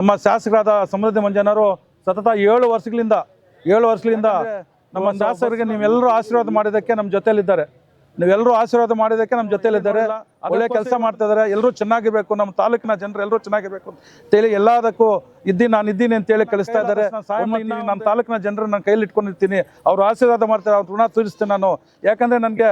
ನಮ್ಮ ಶಾಸಕರಾದ ಸಮೃದ್ಧಿ ಮಂಜನವರು ಸತತ ಏಳು ವರ್ಷಗಳಿಂದ ಏಳು ವರ್ಷಗಳಿಂದ ನಮ್ಮ ಶಾಸಕರಿಗೆ ನೀವೆಲ್ಲರೂ ಆಶೀರ್ವಾದ ಮಾಡಿದ್ದಕ್ಕೆ ನಮ್ಮ ಜೊತೆಯಲ್ಲಿದ್ದಾರೆ. ನೀವೆಲ್ಲರೂ ಆಶೀರ್ವಾದ ಮಾಡಿದ್ದಕ್ಕೆ ನಮ್ಮ ಜೊತೆಯಲ್ಲಿದ್ದಾರೆ. ಒಳ್ಳೆ ಕೆಲಸ ಮಾಡ್ತಾ ಇದ್ದಾರೆ. ಎಲ್ಲರೂ ಚೆನ್ನಾಗಿರ್ಬೇಕು. ನಮ್ಮ ತಾಲೂಕಿನ ಜನರು ಎಲ್ಲರೂ ಚೆನ್ನಾಗಿರ್ಬೇಕು ಅಂತೇಳಿ ಎಲ್ಲದಕ್ಕೂ ಇದ್ದೀನಿ ನಾನು ಇದ್ದೀನಿ ಅಂತ ಹೇಳಿ ಕಳಿಸ್ತಾ ಇದ್ದಾರೆ. ನಮ್ಮ ತಾಲೂಕಿನ ಜನರು ನನ್ನ ಕೈಲಿ ಇಟ್ಕೊಂಡಿರ್ತೀನಿ. ಅವ್ರು ಆಶೀರ್ವಾದ ಮಾಡ್ತಾರೆ. ಅವ್ರ ಋಣ ತೀರಿಸ್ತೀನಿ ನಾನು. ಯಾಕಂದ್ರೆ ನನಗೆ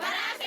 பராசக்தி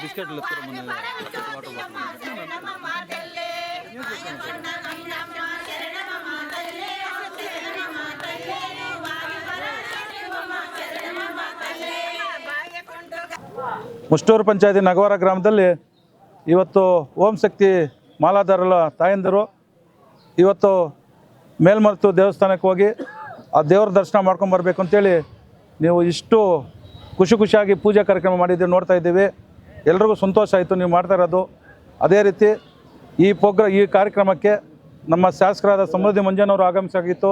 బిస్కెట్లు ఎత్తుకోమన్నారు వాటర్ బాటిల్. ಮುಷ್ಟೂರು ಪಂಚಾಯತಿ ನಗವಾರ ಗ್ರಾಮದಲ್ಲಿ ಇವತ್ತು ಓಂ ಶಕ್ತಿ ಮಾಲಾಧಾರಲ ತಾಯಂದಿರು ಇವತ್ತು ಮೇಲ್ಮರ್ತು ದೇವಸ್ಥಾನಕ್ಕೆ ಹೋಗಿ ಆ ದೇವ್ರ ದರ್ಶನ ಮಾಡ್ಕೊಂಡ್ಬರ್ಬೇಕು ಅಂತೇಳಿ ನೀವು ಇಷ್ಟು ಖುಷಿ ಖುಷಿಯಾಗಿ ಪೂಜಾ ಕಾರ್ಯಕ್ರಮ ಮಾಡಿದ್ದೀವಿ ನೋಡ್ತಾ ಇದ್ದೀವಿ. ಎಲ್ರಿಗೂ ಸಂತೋಷ ಆಯಿತು ನೀವು ಮಾಡ್ತಾ ಇರೋದು. ಅದೇ ರೀತಿ ಈ ಪೋಗ್ರ ಈ ಕಾರ್ಯಕ್ರಮಕ್ಕೆ ನಮ್ಮ ಶಾಸಕರಾದ ಸಮೃದ್ಧಿ ಮಂಜನವರು ಆಗಮಿಸಾಗಿತ್ತು.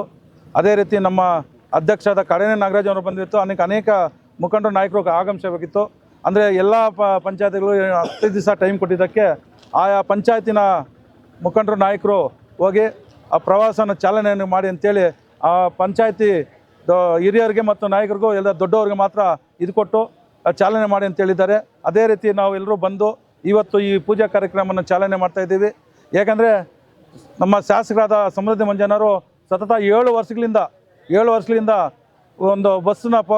ಅದೇ ರೀತಿ ನಮ್ಮ ಅಧ್ಯಕ್ಷರಾದ ಕಾಡೇನೆ ನಾಗರಾಜ್ ಅವರು ಬಂದಿತ್ತು. ಅನೇಕ ಅನೇಕ ಮುಖಂಡರು, ನಾಯಕರು ಆಗಮಿಸಬೇಕಿತ್ತು. ಅಂದರೆ ಎಲ್ಲ ಪ ಪಂಚಾಯತಿಗಳು ಹತ್ತು ದಿವಸ ಟೈಮ್ ಕೊಟ್ಟಿದ್ದಕ್ಕೆ ಆಯಾ ಪಂಚಾಯತಿನ ಮುಖಂಡರು, ನಾಯಕರು ಹೋಗಿ ಆ ಪ್ರವಾಸನ ಚಾಲನೆಯನ್ನು ಮಾಡಿ ಅಂತೇಳಿ ಆ ಪಂಚಾಯತಿ ಹಿರಿಯರಿಗೆ ಮತ್ತು ನಾಯಕರಿಗೂ ಎಲ್ಲ ದೊಡ್ಡವ್ರಿಗೆ ಮಾತ್ರ ಇದು ಕೊಟ್ಟು ಚಾಲನೆ ಮಾಡಿ ಅಂತ ಹೇಳಿದ್ದಾರೆ. ಅದೇ ರೀತಿ ನಾವು ಎಲ್ಲರೂ ಬಂದು ಇವತ್ತು ಈ ಪೂಜಾ ಕಾರ್ಯಕ್ರಮವನ್ನು ಚಾಲನೆ ಮಾಡ್ತಾಯಿದ್ದೀವಿ ಯಾಕಂದರೆ ನಮ್ಮ ಶಾಸಕರಾದ ಸಮೃದ್ಧಿ ಮಂಜನವರು ಸತತ ಏಳು ವರ್ಷಗಳಿಂದ ಏಳು ವರ್ಷಗಳಿಂದ ಒಂದು ಬಸ್ಸನ್ನ ಪ,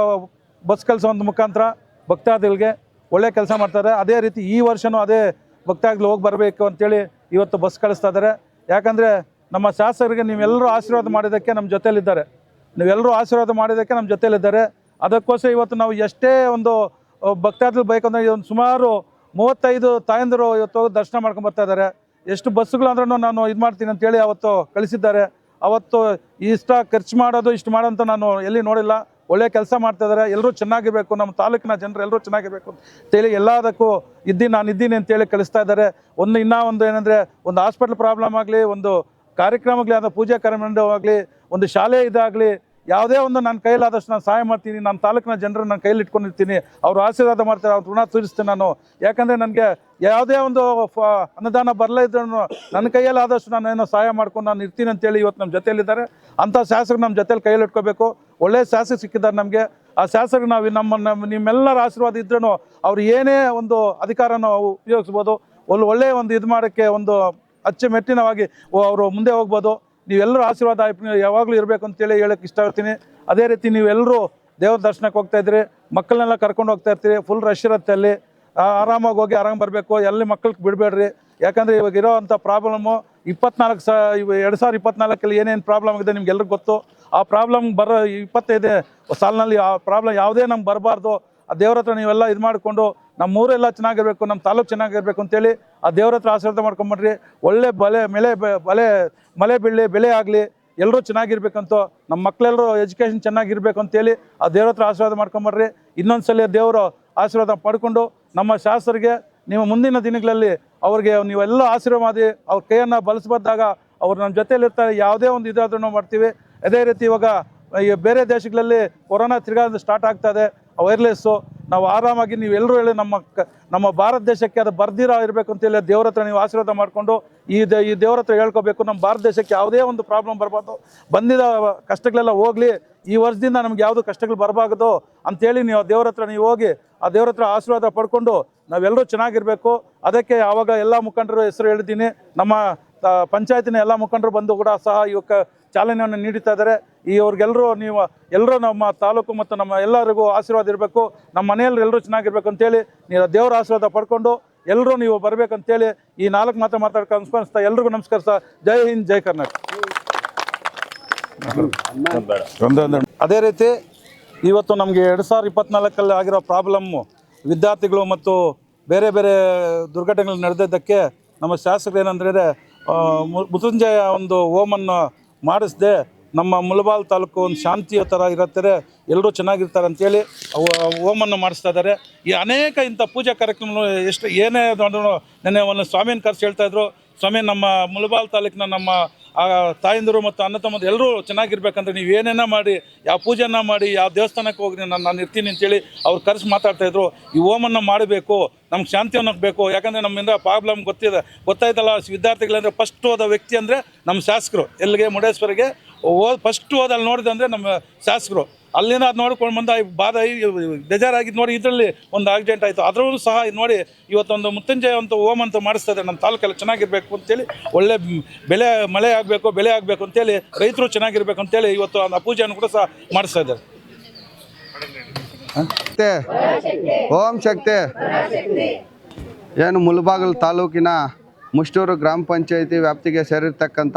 ಬಸ್ ಕೆಲಸ ಒಂದು ಮುಖಾಂತರ ಭಕ್ತಾದಿಗಳಿಗೆ ಒಳ್ಳೆ ಕೆಲಸ ಮಾಡ್ತಾರೆ. ಅದೇ ರೀತಿ ಈ ವರ್ಷವೂ ಅದೇ ಭಕ್ತಾದಿಗಳು ಹೋಗಿ ಬರಬೇಕು ಅಂತೇಳಿ ಇವತ್ತು ಬಸ್ ಕಳಿಸ್ತಾ ಇದ್ದಾರೆ ಯಾಕಂದರೆ ನಮ್ಮ ಶಾಸಕರಿಗೆ ನೀವೆಲ್ಲರೂ ಆಶೀರ್ವಾದ ಮಾಡಿದ್ದಕ್ಕೆ ನಮ್ಮ ಜೊತೆಯಲ್ಲಿದ್ದಾರೆ. ನೀವೆಲ್ಲರೂ ಆಶೀರ್ವಾದ ಮಾಡಿದ್ದಕ್ಕೆ ನಮ್ಮ ಜೊತೆಯಲ್ಲಿದ್ದಾರೆ. ಅದಕ್ಕೋಸ್ಕರ ಇವತ್ತು ನಾವು ಎಷ್ಟೇ ಒಂದು ಭಕ್ತಾದಿ ಭಕ್ತಾದಿಗಳು ಬೇಕಂದ್ರೆ ಒಂದು ಸುಮಾರು ಮೂವತ್ತೈದು ತಾಯಂದಿರು ಇವತ್ತು ಹೋಗಿ ದರ್ಶನ ಮಾಡ್ಕೊಂಡು ಬರ್ತಾ ಇದ್ದಾರೆ ಎಷ್ಟು ಬಸ್ಸುಗಳು ಅಂದ್ರೂ ನಾನು ಇದು ಮಾಡ್ತೀನಿ ಅಂತೇಳಿ ಅವತ್ತು ಕಳಿಸಿದ್ದಾರೆ. ಅವತ್ತು ಇಷ್ಟ ಖರ್ಚು ಮಾಡೋದು ಇಷ್ಟು ಮಾಡೋಂತ ನಾನು ಎಲ್ಲಿ ನೋಡಿಲ್ಲ. ಒಳ್ಳೆ ಕೆಲಸ ಮಾಡ್ತಾ ಇದ್ದಾರೆ ಎಲ್ಲರೂ ಚೆನ್ನಾಗಿರಬೇಕು, ನಮ್ಮ ತಾಲೂಕಿನ ಜನರು ಎಲ್ಲರೂ ಚೆನ್ನಾಗಿರಬೇಕು ಅಂತೇಳಿ ಎಲ್ಲದಕ್ಕೂ ಇದ್ದೀನಿ, ನಾನು ಇದ್ದೀನಿ ಅಂತೇಳಿ ಕಳಿಸ್ತಾ ಇದ್ದಾರೆ ಒಂದು ಇನ್ನೂ ಒಂದು ಏನಂದರೆ, ಒಂದು ಹಾಸ್ಪಿಟ್ಲ್ ಪ್ರಾಬ್ಲಮ್ ಆಗಲಿ, ಒಂದು ಕಾರ್ಯಕ್ರಮಗಳೇ ಆದ ಪೂಜಾ ಕಾರ್ಯಕ್ರಮವಾಗಲಿ, ಒಂದು ಶಾಲೆ ಇದಾಗಲಿ, ಯಾವುದೇ ಒಂದು ನನ್ನ ಕೈಲಾದಷ್ಟು ನಾನು ಸಹಾಯ ಮಾಡ್ತೀನಿ ನನ್ನ ತಾಲೂಕಿನ ಜನರು ನನ್ನ ಕೈಲಿ ಇಟ್ಕೊಂಡಿರ್ತೀನಿ, ಅವ್ರು ಆಶೀರ್ವಾದ ಮಾಡ್ತಾರೆ, ಅವ್ರ ಋಣ ತೀರಿಸ್ತೀನಿ ನಾನು. ಯಾಕಂದರೆ ನನಗೆ ಯಾವುದೇ ಒಂದು ಅನುದಾನ ಬರಲೇ ಇದ್ರೂ ನನ್ನ ಕೈಯಲ್ಲಿ ಆದಷ್ಟು ನಾನು ಏನೋ ಸಹಾಯ ಮಾಡ್ಕೊಂಡು ನಾನು ಇರ್ತೀನಿ ಅಂತೇಳಿ ಇವತ್ತು ನಮ್ಮ ಜೊತೆಯಲ್ಲಿದ್ದಾರೆ. ಅಂಥ ಶಾಸಕರು ನಮ್ಮ ಜೊತೆಲಿ ಕೈಯಲ್ಲಿ ಇಟ್ಕೋಬೇಕು. ಒಳ್ಳೆಯ ಶಾಸಕ ಸಿಕ್ಕಿದ್ದಾರೆ ನಮಗೆ. ಆ ಶಾಸಕರು ನಾವು ನಮ್ಮ ನಮ್ಮ, ನಿಮ್ಮೆಲ್ಲರ ಆಶೀರ್ವಾದ ಇದ್ರೂ ಅವ್ರು ಏನೇ ಒಂದು ಅಧಿಕಾರನ ಉಪಯೋಗಿಸ್ಬೋದು. ಒಂದು ಒಳ್ಳೆಯ ಒಂದು ಇದು ಮಾಡೋಕ್ಕೆ ಒಂದು ಅಚ್ಚುಮೆಟ್ಟಿನವಾಗಿ ಅವರು ಮುಂದೆ ಹೋಗ್ಬೋದು. ನೀವೆಲ್ಲರೂ ಆಶೀರ್ವಾದ ಯಾವಾಗಲೂ ಇರಬೇಕು ಅಂತೇಳಿ ಹೇಳಕ್ಕೆ ಇಷ್ಟಪಡ್ತೀನಿ. ಅದೇ ರೀತಿ ನೀವೆಲ್ಲರೂ ದೇವ್ರ ದರ್ಶನಕ್ಕೆ ಹೋಗ್ತಾ ಇದ್ರಿ ಮಕ್ಕಳನ್ನೆಲ್ಲ ಕರ್ಕೊಂಡು ಹೋಗ್ತಾ ಇರ್ತೀರಿ. ಫುಲ್ ರಶ್ ಇರುತ್ತೆ ಅಲ್ಲಿ. ಆರಾಮಾಗಿ ಹೋಗಿ ಆರಾಮ್ ಬರಬೇಕು. ಎಲ್ಲಿ ಮಕ್ಳಿಗೆ ಬಿಡಬೇಡ್ರಿ. ಯಾಕಂದರೆ ಇವಾಗ ಇರೋವಂಥ ಪ್ರಾಬ್ಲಮ್ಮು ಇಪ್ಪತ್ನಾಲ್ಕು ಸ ಇವ ಎರಡು ಸಾವಿರದ ಇಪ್ಪತ್ನಾಲ್ಕಲ್ಲಿ ಏನೇನು ಪ್ರಾಬ್ಲಮ್ ಆಗಿದೆ ನಿಮ್ಗೆ ಎಲ್ರಿಗೂ ಗೊತ್ತು. ಆ ಪ್ರಾಬ್ಲಮ್ ಬರೋ ಇಪ್ಪತ್ತೈದು ಸಾಲಿನಲ್ಲಿ ಆ ಪ್ರಾಬ್ಲಮ್ ಯಾವುದೇ ನಮ್ಗೆ ಬರಬಾರ್ದು. ಆ ದೇವ್ರ ಹತ್ರ ನೀವೆಲ್ಲ ಇದು ಮಾಡಿಕೊಂಡು ನಮ್ಮ ಊರೆಲ್ಲ ಚೆನ್ನಾಗಿರ್ಬೇಕು ನಮ್ಮ ತಾಲೂಕು ಚೆನ್ನಾಗಿರ್ಬೇಕು ಅಂತೇಳಿ ಆ ದೇವ್ರ ಹತ್ರ ಆಶೀರ್ವಾದ ಮಾಡ್ಕೊಂಬರ್ರಿ ಒಳ್ಳೆ ಬಲೆ ಬೆಲೆ ಬಲೆ, ಮಳೆ ಬೀಳಲಿ, ಬೆಳೆ ಆಗಲಿ ಎಲ್ಲರೂ ಚೆನ್ನಾಗಿರ್ಬೇಕಂತ ನಮ್ಮ ಮಕ್ಕಳೆಲ್ಲರೂ ಎಜುಕೇಷನ್ ಚೆನ್ನಾಗಿರ್ಬೇಕು ಅಂತೇಳಿ ಆ ದೇವ್ರ ಹತ್ರ ಆಶೀರ್ವಾದ ಮಾಡ್ಕೊಂಬರ್ರಿ ಇನ್ನೊಂದು ಸಲ ದೇವರು ಆಶೀರ್ವಾದ ಪಡ್ಕೊಂಡು ನಮ್ಮ ಶಾಸ್ತ್ರಿಗೆ ನೀವು ಮುಂದಿನ ದಿನಗಳಲ್ಲಿ ಅವ್ರಿಗೆ ನೀವೆಲ್ಲ ಆಶೀರ್ವಾದಿ ಅವ್ರ ಕೈಯನ್ನು ಬಳಸಬಾರ್ದಾಗ ಅವ್ರು ನಮ್ಮ ಜೊತೆಯಲ್ಲಿ ಇರ್ತಾರೆ ಯಾವುದೇ ಒಂದು ಇದಾದ್ರೂ ಮಾಡ್ತೀವಿ. ಅದೇ ರೀತಿ ಇವಾಗ ಈ ಬೇರೆ ದೇಶಗಳಲ್ಲಿ ಕೊರೋನಾ ತಿರ್ಗಾ ಸ್ಟಾರ್ಟ್ ಆಗ್ತಾ ಇದೆ ವೈರ್ಲೆಸ್ಸು ನಾವು ಆರಾಮಾಗಿ ನೀವು ಎಲ್ಲರೂ ಹೇಳಿ ನಮ್ಮ ನಮ್ಮ ಭಾರತ ದೇಶಕ್ಕೆ ಅದು ಬರ್ದಿರ ಇರಬೇಕು ಅಂತೇಳಿ ದೇವ್ರ ಹತ್ರ ನೀವು ಆಶೀರ್ವಾದ ಮಾಡಿಕೊಂಡು ಈ ದೇ, ಈ ದೇವ್ರ ಹತ್ರ ಹೇಳ್ಕೋಬೇಕು. ನಮ್ಮ ಭಾರತ ದೇಶಕ್ಕೆ ಯಾವುದೇ ಒಂದು ಪ್ರಾಬ್ಲಮ್ ಬರಬಾರ್ದು. ಬಂದಿದ ಕಷ್ಟಗಳೆಲ್ಲ ಹೋಗಲಿ, ಈ ವರ್ಷದಿಂದ ನಮ್ಗೆ ಯಾವುದು ಕಷ್ಟಗಳು ಬರಬಾರ್ದು ಅಂತೇಳಿ ನೀವು ದೇವ್ರ ಹತ್ರ ನೀವು ಹೋಗಿ ಆ ದೇವ್ರ ಹತ್ರ ಆಶೀರ್ವಾದ ಪಡ್ಕೊಂಡು ನಾವೆಲ್ಲರೂ ಚೆನ್ನಾಗಿರಬೇಕು. ಅದಕ್ಕೆ ಆವಾಗ ಎಲ್ಲ ಮುಖಂಡರು ಹೆಸರು ಹೇಳಿದ್ದೀನಿ ನಮ್ಮ ಪಂಚಾಯತಿನ ಎಲ್ಲ ಮುಖಂಡರು ಬಂದು ಕೂಡ ಸಹ ಇವಕ್ಕೆ ಚಾಲನೆಯನ್ನು ನೀಡುತ್ತಾ ಇದ್ದಾರೆ. ಈ ಅವ್ರಿಗೆಲ್ಲರೂ ನೀವು ಎಲ್ಲರೂ ನಮ್ಮ ತಾಲೂಕು ಮತ್ತು ನಮ್ಮ ಎಲ್ಲರಿಗೂ ಆಶೀರ್ವಾದ ಇರಬೇಕು. ನಮ್ಮ ಮನೆಯಲ್ಲಿ ಎಲ್ಲರೂ ಚೆನ್ನಾಗಿರ್ಬೇಕು ಅಂತೇಳಿ ನೀವು ದೇವರ ಆಶೀರ್ವಾದ ಪಡ್ಕೊಂಡು ಎಲ್ಲರೂ ನೀವು ಬರಬೇಕಂತೇಳಿ ಈ ನಾಲ್ಕು ಮಾತು ಮಾತಾಡ್ಕೊಂಡು ಅನುಸ್ಮರಿಸ್ತಾ ಎಲ್ರಿಗೂ ಸರ್. ಜೈ ಹಿಂದ್ ಜೈ ಕರ್ನಾಟಕ. ಅದೇ ರೀತಿ ಇವತ್ತು ನಮಗೆ ಎರಡು ಸಾವಿರದ ಇಪ್ಪತ್ನಾಲ್ಕಲ್ಲಿ ಆಗಿರೋ ಪ್ರಾಬ್ಲಮ್ಮು ವಿದ್ಯಾರ್ಥಿಗಳು ಮತ್ತು ಬೇರೆ ಬೇರೆ ದುರ್ಘಟನೆಗಳು ನಡೆದಿದ್ದಕ್ಕೆ ನಮ್ಮ ಶಾಸಕರು ಏನಂದರೆ ಮೃತ್ಯುಂಜಯ ಒಂದು ಓಮನ್ನು ಮಾಡಿಸದೆ ನಮ್ಮ ಮುಲಬಾಲ್ ತಾಲೂಕು ಒಂದು ಶಾಂತಿಯ ಥರ ಇರುತ್ತಾರೆ ಎಲ್ಲರೂ ಚೆನ್ನಾಗಿರ್ತಾರೆ ಅಂತೇಳಿ ಅವು ಹೋಮನ್ನು ಮಾಡಿಸ್ತಾ ಇದ್ದಾರೆ. ಈ ಅನೇಕ ಇಂಥ ಪೂಜಾ ಕಾರ್ಯಕ್ರಮಗಳು ಎಷ್ಟು ಏನೇ ನೆನ್ನೆ ಒಂದು ಸ್ವಾಮಿಯನ್ನು ಕರೆಸಿ ಹೇಳ್ತಾಯಿದ್ರು ಸ್ವಾಮಿ, ನಮ್ಮ ಮುಲಬಾಲ್ ತಾಲೂಕಿನ ನಮ್ಮ ಆ ತಾಯಂದಿರು ಮತ್ತು ಅಣ್ಣ ತಮ್ಮದು ಎಲ್ಲರೂ ಚೆನ್ನಾಗಿರ್ಬೇಕಂದ್ರೆ ನೀವು ಏನೇನ ಮಾಡಿ, ಯಾವ ಪೂಜೆನ ಮಾಡಿ, ಯಾವ ದೇವಸ್ಥಾನಕ್ಕೆ ಹೋಗಿ ನಾನು ನಾನು ಇರ್ತೀನಿ ಅಂತೇಳಿ ಅವ್ರು ಕರೆಸಿ ಮಾತಾಡ್ತಾ ಇದ್ರು. ಈ ಹೋಮನ್ನು ಮಾಡಬೇಕು, ನಮ್ಗೆ ಶಾಂತಿ ಅನ್ನೋಕ್ಬೇಕು ಯಾಕಂದರೆ ನಮ್ಮಿಂದ ಪ್ರಾಬ್ಲಮ್ ಗೊತ್ತಿದೆ. ಗೊತ್ತಾಯ್ತಲ್ಲ, ವಿದ್ಯಾರ್ಥಿಗಳಂದರೆ ಫಸ್ಟ್ ಹೋದ ವ್ಯಕ್ತಿ ಅಂದರೆ ನಮ್ಮ ಶಾಸಕರು. ಎಲ್ಲಿಗೆ? ಮುಡೇಶ್ವರಿಗೆ ಓದ್ ಫಸ್ಟ್ ಹೋದಲ್ಲಿ ನೋಡಿದಂದರೆ ನಮ್ಮ ಶಾಸಕರು. ಅಲ್ಲಿಂದ ಅದು ನೋಡ್ಕೊಂಡು ಬಂದ ಬಾದ ಬಾಧ ಬೇಜಾರಾಗಿದ್ದು ನೋಡಿ ಇದರಲ್ಲಿ ಒಂದು ಆಕ್ಸಿಡೆಂಟ್ ಆಯಿತು. ಅದರಲ್ಲೂ ಸಹ ಇದು ನೋಡಿ ಇವತ್ತೊಂದು ಮುತ್ತಂಜೆ ಅಂತ ಓಮ್ ಅಂತ ಮಾಡಿಸ್ತದೆ ನಮ್ಮ ತಾಲೂಕೆಲ್ಲ ಚೆನ್ನಾಗಿರ್ಬೇಕು ಅಂತೇಳಿ, ಒಳ್ಳೆ ಬೆಲೆ, ಮಳೆ ಆಗಬೇಕು, ಬೆಳೆ ಆಗಬೇಕು ಅಂತೇಳಿ, ರೈತರು ಚೆನ್ನಾಗಿರ್ಬೇಕು ಅಂತೇಳಿ ಇವತ್ತು ಆ ಪೂಜೆಯನ್ನು ಕೂಡ ಸಹ ಮಾಡಿಸ್ತಾ ಇದ್ದಾರೆ ಓಂ ಶಕ್ತಿ. ಏನು ಮುಲ್ಬಾಗಲ್ ತಾಲೂಕಿನ ಮುಷ್ಟೂರು ಗ್ರಾಮ ಪಂಚಾಯಿತಿ ವ್ಯಾಪ್ತಿಗೆ ಸೇರಿರ್ತಕ್ಕಂಥ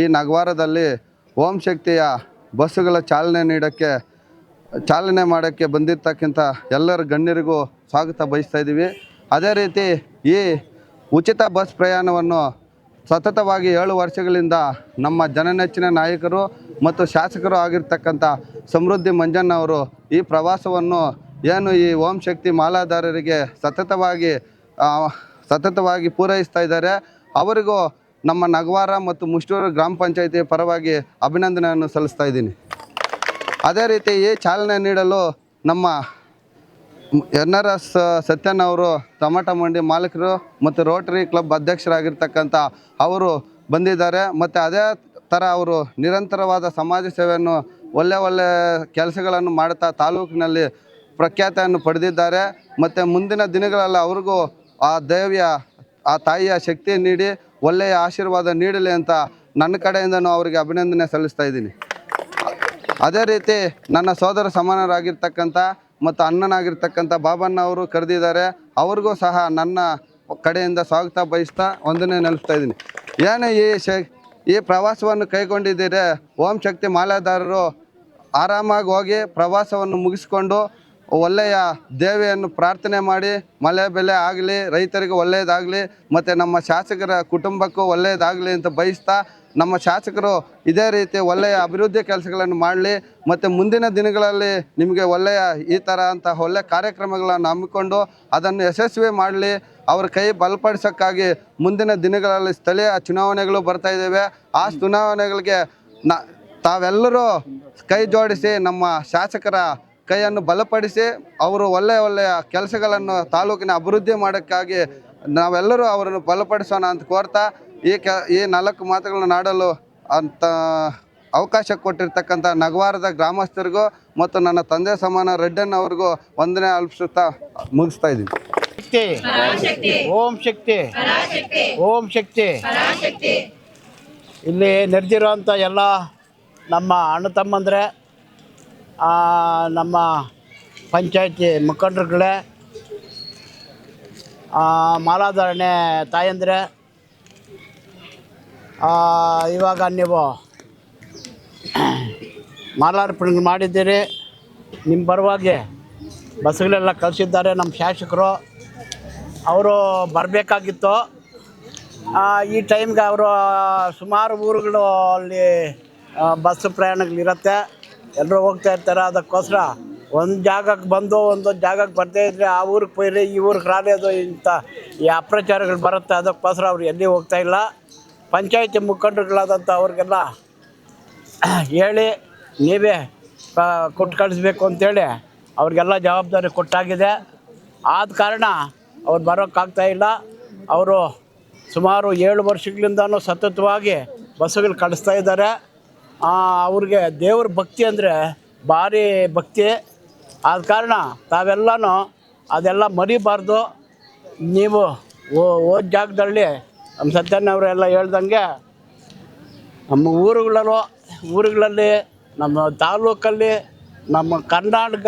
ಈ ನಗವಾರದಲ್ಲಿ ಓಂ ಶಕ್ತಿಯ ಬಸ್ಸುಗಳ ಚಾಲನೆ ನೀಡೋಕ್ಕೆ ಚಾಲನೆ ಮಾಡೋಕ್ಕೆ ಬಂದಿರ್ತಕ್ಕಂಥ ಎಲ್ಲರ ಗಣ್ಯರಿಗೂ ಸ್ವಾಗತ ಬಯಸ್ತಾ ಇದ್ದೀವಿ. ಅದೇ ರೀತಿ ಈ ಉಚಿತ ಬಸ್ ಪ್ರಯಾಣವನ್ನು ಸತತವಾಗಿ ಏಳು ವರ್ಷಗಳಿಂದ ನಮ್ಮ ಜನನೆಚ್ಚಿನ ನಾಯಕರು ಮತ್ತು ಶಾಸಕರು ಆಗಿರ್ತಕ್ಕಂಥ ಸಮೃದ್ಧಿ ಮಂಜಣ್ಣ ಅವರು ಈ ಪ್ರವಾಸವನ್ನು ಏನು ಈ ಓಂ ಶಕ್ತಿ ಮಾಲಾಧಾರರಿಗೆ ಸತತವಾಗಿ ಸತತವಾಗಿ ಪೂರೈಸ್ತಾ ಇದ್ದಾರೆ. ಅವರಿಗೂ ನಮ್ಮ ನಗವಾರ ಮತ್ತು ಮುಷ್ಟೂರು ಗ್ರಾಮ ಪಂಚಾಯಿತಿ ಪರವಾಗಿ ಅಭಿನಂದನೆಯನ್ನು ಸಲ್ಲಿಸ್ತಾ ಇದ್ದೀನಿ. ಅದೇ ರೀತಿ ಈ ಚಾಲನೆ ನೀಡಲು ನಮ್ಮ ಎನ್ ಆರ್ ಎಸ್ ಸತ್ಯನ್ ಅವರು ಟೊಮಾಟೊ ಮಂಡಿ ಮಾಲೀಕರು ಮತ್ತು ರೋಟರಿ ಕ್ಲಬ್ ಅಧ್ಯಕ್ಷರಾಗಿರ್ತಕ್ಕಂಥ ಅವರು ಬಂದಿದ್ದಾರೆ. ಮತ್ತು ಅದೇ ಥರ ಅವರು ನಿರಂತರವಾದ ಸಮಾಜ ಸೇವೆಯನ್ನು ಒಳ್ಳೆ ಒಳ್ಳೆ ಕೆಲಸಗಳನ್ನು ಮಾಡ್ತಾ ತಾಲೂಕಿನಲ್ಲಿ ಪ್ರಖ್ಯಾತಿಯನ್ನು ಪಡೆದಿದ್ದಾರೆ. ಮತ್ತು ಮುಂದಿನ ದಿನಗಳಲ್ಲಿ ಅವ್ರಿಗೂ ಆ ದೇವಿಯ, ಆ ತಾಯಿಯ ಶಕ್ತಿ ನೀಡಿ, ಒಳ್ಳೆಯ ಆಶೀರ್ವಾದ ನೀಡಲಿ ಅಂತ ನನ್ನ ಕಡೆಯಿಂದನೂ ಅವರಿಗೆ ಅಭಿನಂದನೆ ಸಲ್ಲಿಸ್ತಾ ಇದ್ದೀನಿ. ಅದೇ ರೀತಿ ನನ್ನ ಸೋದರ ಸಮಾನರಾಗಿರ್ತಕ್ಕಂಥ ಮತ್ತು ಅಣ್ಣನಾಗಿರ್ತಕ್ಕಂಥ ಬಾಬಣ್ಣ ಅವರು ಕರೆದಿದ್ದಾರೆ, ಅವ್ರಿಗೂ ಸಹ ನನ್ನ ಕಡೆಯಿಂದ ಸ್ವಾಗತ ಬಯಸ್ತಾ ಒಂದನೇ ನೆಲೆಸ್ತಾ ಇದ್ದೀನಿ. ಏನು ಈ ಶ ಈ ಪ್ರವಾಸವನ್ನು ಕೈಗೊಂಡಿದ್ದೀರಿ, ಓಂ ಶಕ್ತಿ ಮಾಲಾದಾರರು ಆರಾಮಾಗಿ ಹೋಗಿ ಪ್ರವಾಸವನ್ನು ಮುಗಿಸ್ಕೊಂಡು ಒಳ್ಳೆಯ ದೇವಿಯನ್ನು ಪ್ರಾರ್ಥನೆ ಮಾಡಿ, ಮಳೆ ಬೆಲೆ ಆಗಲಿ, ರೈತರಿಗೆ ಒಳ್ಳೆಯದಾಗಲಿ, ಮತ್ತು ನಮ್ಮ ಶಾಸಕರ ಕುಟುಂಬಕ್ಕೂ ಒಳ್ಳೆಯದಾಗಲಿ ಅಂತ ಬಯಸ್ತಾ ನಮ್ಮ ಶಾಸಕರು ಇದೇ ರೀತಿ ಒಳ್ಳೆಯ ಅಭಿವೃದ್ಧಿ ಕೆಲಸಗಳನ್ನು ಮಾಡಲಿ, ಮತ್ತು ಮುಂದಿನ ದಿನಗಳಲ್ಲಿ ನಿಮಗೆ ಒಳ್ಳೆಯ ಈ ಥರ ಅಂತ ಒಳ್ಳೆಯ ಕಾರ್ಯಕ್ರಮಗಳನ್ನು ಹಮ್ಮಿಕೊಂಡು ಅದನ್ನು ಯಶಸ್ವಿ ಮಾಡಲಿ. ಅವ್ರ ಕೈ ಬಲಪಡಿಸೋಕ್ಕಾಗಿ ಮುಂದಿನ ದಿನಗಳಲ್ಲಿ ಸ್ಥಳೀಯ ಚುನಾವಣೆಗಳು ಬರ್ತಾ ಇದ್ದಾವೆ. ಆ ಚುನಾವಣೆಗಳಿಗೆ ನ, ತಾವೆಲ್ಲರೂ ಕೈ ಜೋಡಿಸಿ ನಮ್ಮ ಶಾಸಕರ ಕೈಯನ್ನು ಬಲಪಡಿಸಿ ಅವರು ಒಳ್ಳೆಯ ಒಳ್ಳೆಯ ಕೆಲಸಗಳನ್ನು ತಾಲೂಕಿನ ಅಭಿವೃದ್ಧಿ ಮಾಡೋಕ್ಕಾಗಿ ನಾವೆಲ್ಲರೂ ಅವರನ್ನು ಬಲಪಡಿಸೋಣ ಅಂತ ಕೋರ್ತಾ ಈ ಕೆ ಈ ನಾಲ್ಕು ಮಾತುಗಳನ್ನು ನಾಡಲು ಅಂತ ಅವಕಾಶ ಕೊಟ್ಟಿರ್ತಕ್ಕಂಥ ನಗವಾರದ ಗ್ರಾಮಸ್ಥರಿಗೂ ಮತ್ತು ನನ್ನ ತಂದೆ ಸಮಾನ ರೆಡ್ಡನ್ ಅವ್ರಿಗೂ ವಂದನೆ ಅಲ್ಪಿಸುತ್ತಾ ಮುಗಿಸ್ತಾ ಇದ್ದೀನಿ. ಶಕ್ತಿ. ಓಂ ಶಕ್ತಿ. ಓಂ ಶಕ್ತಿ. ಇಲ್ಲಿ ನೆರೆದಿರುವಂಥ ಎಲ್ಲ ನಮ್ಮ ಅಣ್ಣ ತಮ್ಮಂದ್ರೆ ನಮ್ಮ ಪಂಚಾಯತಿ ಮುಖಂಡರುಗಳೇ ಮಾಲಾಧಾರಣೆ ತಾಯಂದ್ರೆ ಇವಾಗ ನೀವು ಮಾಲಾರ್ಪಣೆ ಮಾಡಿದ್ದೀರಿ. ನಿಮ್ಮ ಪರವಾಗಿ ಬಸ್ಗಳೆಲ್ಲ ಕಳಿಸಿದ್ದಾರೆ ನಮ್ಮ ಶಾಸಕರು. ಅವರು ಬರಬೇಕಾಗಿತ್ತು. ಈ ಟೈಮ್ಗೆ ಅವರು ಸುಮಾರು ಊರುಗಳು ಅಲ್ಲಿ ಬಸ್ ಪ್ರಯಾಣಗಳಿರುತ್ತೆ ಎಲ್ಲರೂ ಹೋಗ್ತಾ ಇರ್ತಾರೆ, ಅದಕ್ಕೋಸ್ಕರ ಒಂದು ಜಾಗಕ್ಕೆ ಬಂದು ಒಂದು ಜಾಗಕ್ಕೆ ಬರ್ದೇ ಇದ್ದರೆ ಆ ಊರಿಗೆ ಪೈರಿ ಈ ಊರಿಗೆ ರಾಲೇದು ಇಂಥ ಈ ಅಪ್ರಚಾರಗಳು ಬರುತ್ತೆ, ಅದಕ್ಕೋಸ್ಕರ ಅವ್ರು ಎಲ್ಲಿ ಹೋಗ್ತಾ ಇಲ್ಲ. ಪಂಚಾಯತಿ ಮುಖಂಡರುಗಳಾದಂಥ ಅವ್ರಿಗೆಲ್ಲ ಹೇಳಿ, ನೀವೇ ಕೊಟ್ಟು ಕಳಿಸ್ಬೇಕು ಅಂತೇಳಿ ಅವ್ರಿಗೆಲ್ಲ ಜವಾಬ್ದಾರಿ ಕೊಟ್ಟಾಗಿದೆ. ಆದ ಕಾರಣ ಅವ್ರು ಬರೋಕ್ಕಾಗ್ತಾ ಇಲ್ಲ. ಅವರು ಸುಮಾರು ಏಳು ವರ್ಷಗಳಿಂದನೂ ಸತತವಾಗಿ ಬಸ್ಸುಗಳು ಕಳಿಸ್ತಾ ಇದ್ದಾರೆ. ಅವ್ರಿಗೆ ದೇವ್ರ ಭಕ್ತಿ ಅಂದರೆ ಭಾರಿ ಭಕ್ತಿ. ಆದ ಕಾರಣ ತಾವೆಲ್ಲನೂ ಅದೆಲ್ಲ ಮರಿಬಾರ್ದು. ನೀವು ಓ ಜಾಗದಲ್ಲಿ ನಮ್ಮ ಸತ್ಯನವರೆಲ್ಲ ಹೇಳ್ದಂಗೆ ನಮ್ಮ ಊರುಗಳಲ್ಲೂ, ಊರುಗಳಲ್ಲಿ, ನಮ್ಮ ತಾಲೂಕಲ್ಲಿ, ನಮ್ಮ ಕರ್ನಾಟಕ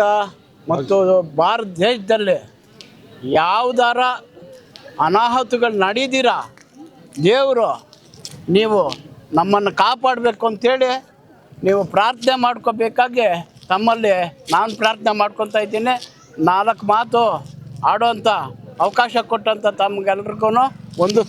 ಮತ್ತು ಭಾರತ ದೇಶದಲ್ಲಿ ಯಾವುದಾರ ಅನಾಹುತಗಳು ನಡೀದಿರ ದೇವರು, ನೀವು ನಮ್ಮನ್ನು ಕಾಪಾಡಬೇಕು ಅಂತೇಳಿ ನೀವು ಪ್ರಾರ್ಥನೆ ಮಾಡ್ಕೋಬೇಕಾಗಿ ತಮ್ಮಲ್ಲಿ ನಾನು ಪ್ರಾರ್ಥನೆ ಮಾಡ್ಕೊತಾ ಇದ್ದೀನಿ. ನಾಲ್ಕು ಮಾತು ಆಡೋಂಥ ಅವಕಾಶ ಕೊಟ್ಟಂಥ ತಮ್ಗೆಲ್ರಿಗೂ ಒಂದು